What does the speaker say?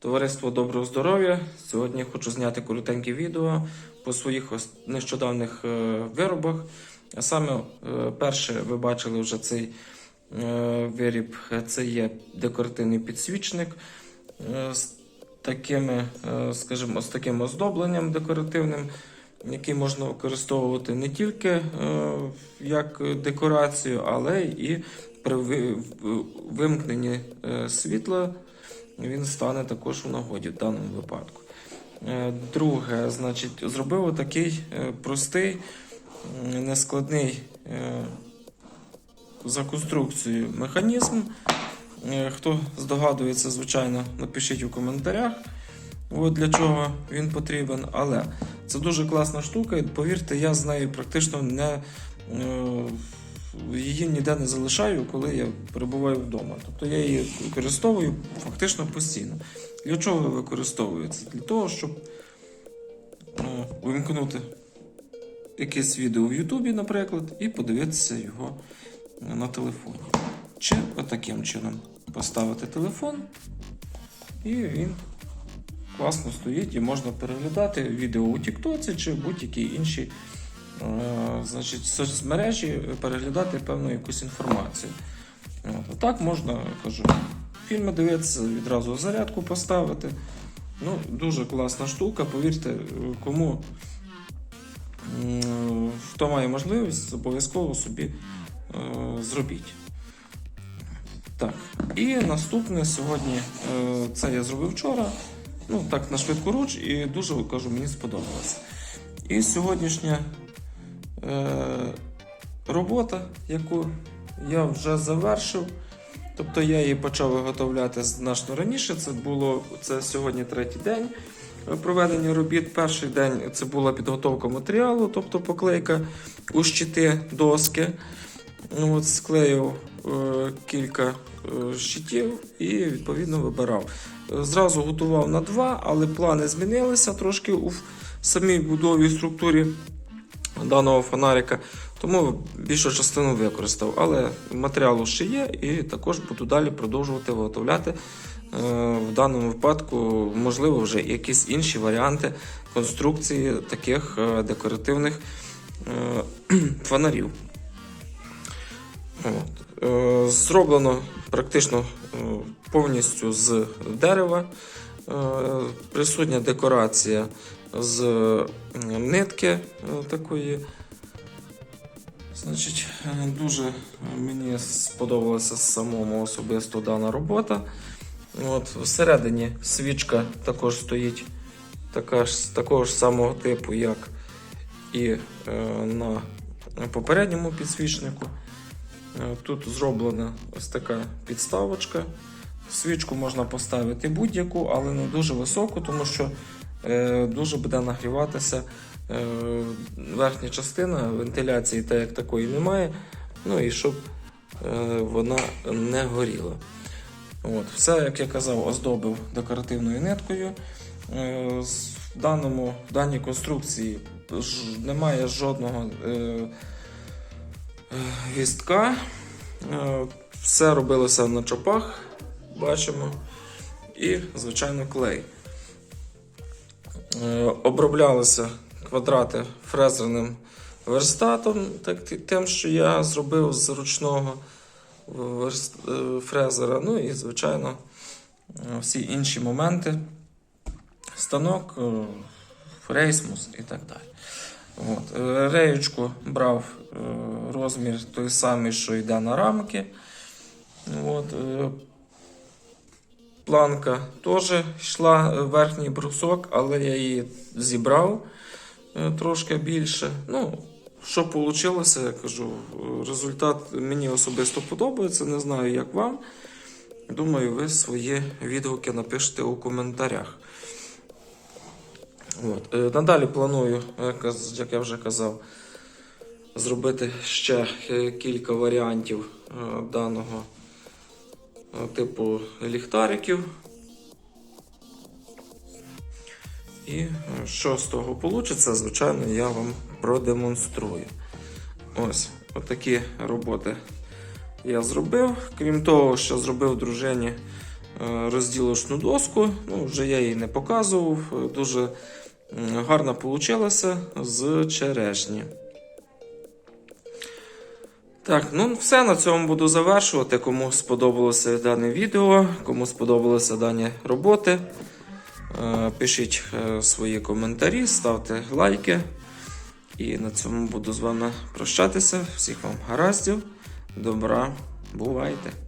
Товариство доброго здоров'я. Сьогодні хочу зняти коротеньке відео по своїх нещодавних е, виробах. А саме е, перше, ви бачили вже цей е, виріб. Це є декоративний підсвічник з такими, скажімо, з таким оздобленням декоративним, який можна використовувати не тільки як декорацію, але і при вимкненні світла він стане також у нагоді в даному випадку. Е, Друге, значить, зробив такий простий, нескладний е, за конструкцією механізм. Е, Хто здогадується, звичайно, напишіть у коментарях, от для чого він потрібен. Але це дуже класна штука, і повірте, я з нею практично не. Її ніде не залишаю, коли я перебуваю вдома. Тобто я її використовую фактично постійно. Для чого використовується? Для того, щоб ну, вимкнути якесь відео в Ютубі, наприклад, і подивитися його на телефоні. Чи отаким чином поставити телефон, і він класно стоїть і можна переглядати відео у Тіктоці чи будь-які інші е, значить, соцмережі, переглядати певну якусь інформацію. От. Так можна, кажу, фільми дивитися, відразу зарядку поставити. Ну, дуже класна штука. Повірте, кому хто має можливість, обов'язково собі е, зробіть. Так, і наступне сьогодні е, це я зробив вчора. Ну, так, на швидку руч, і дуже кажу, мені сподобалося. І сьогоднішня е, робота, яку я вже завершив. Тобто я її почав виготовляти значно раніше. Це було це сьогодні третій день е, проведення робіт. Перший день це була підготовка матеріалу, тобто поклейка у щити доски. Ну, от склеїв е, кілька е, щитів і відповідно вибирав. Е, Зразу готував на два, але плани змінилися трошки у самій будові структурі даного фонарика. Тому більшу частину використав. Але матеріалу ще є, і також буду далі продовжувати виготовляти. Е, В даному випадку, можливо, вже якісь інші варіанти конструкції таких е, декоративних е, фонарів. Зроблено практично повністю з дерева. Присутня декорація з е, нитки е, такої. Значить, е, дуже мені сподобалася самому особисто дана робота. От, всередині свічка також стоїть така ж, такого ж самого типу, як і е, на попередньому підсвічнику. Тут зроблена ось така підставочка. Свічку можна поставити будь-яку, але не дуже високу, тому що дуже буде нагріватися е, верхня частина, вентиляції та як такої немає. Ну і щоб е, вона не горіла. От, все, як я казав, оздобив декоративною ниткою. Е, в, даному, в даній конструкції немає жодного е, е, гвіздка. Е, Все робилося на чопах, бачимо. І, звичайно, клей. Е, Оброблялися квадрати фрезерним верстатом, так, тим, що я зробив з ручного верст- е, фрезера. Ну і, звичайно, е, всі інші моменти. Станок, е, рейсмус і так далі. От. е, Реєчку брав е, розмір той самий, що йде на рамки. От. Планка теж йшла е, верхній брусок, але я її зібрав е, трошки більше. Ну, що вийшло, я кажу, результат мені особисто подобається. Не знаю, як вам. Думаю, ви свої відгуки напишете у коментарях. От. Е, Надалі планую, як я вже казав, зробити ще кілька варіантів даного типу ліхтариків. І е, що з того вийде, звичайно, я вам продемонструю. Ось, отакі роботи я зробив. Крім того, що зробив дружині е, розділочну доску. Ну, вже я її не показував. Е, Дуже м, гарна вийшла з черешні. Так, ну все на цьому буду завершувати. Кому сподобалося дане відео, кому сподобалися дані роботи. е, Пишіть е, свої коментарі, ставте лайки. І на цьому буду з вами прощатися. Всіх вам гараздів, добра, бувайте!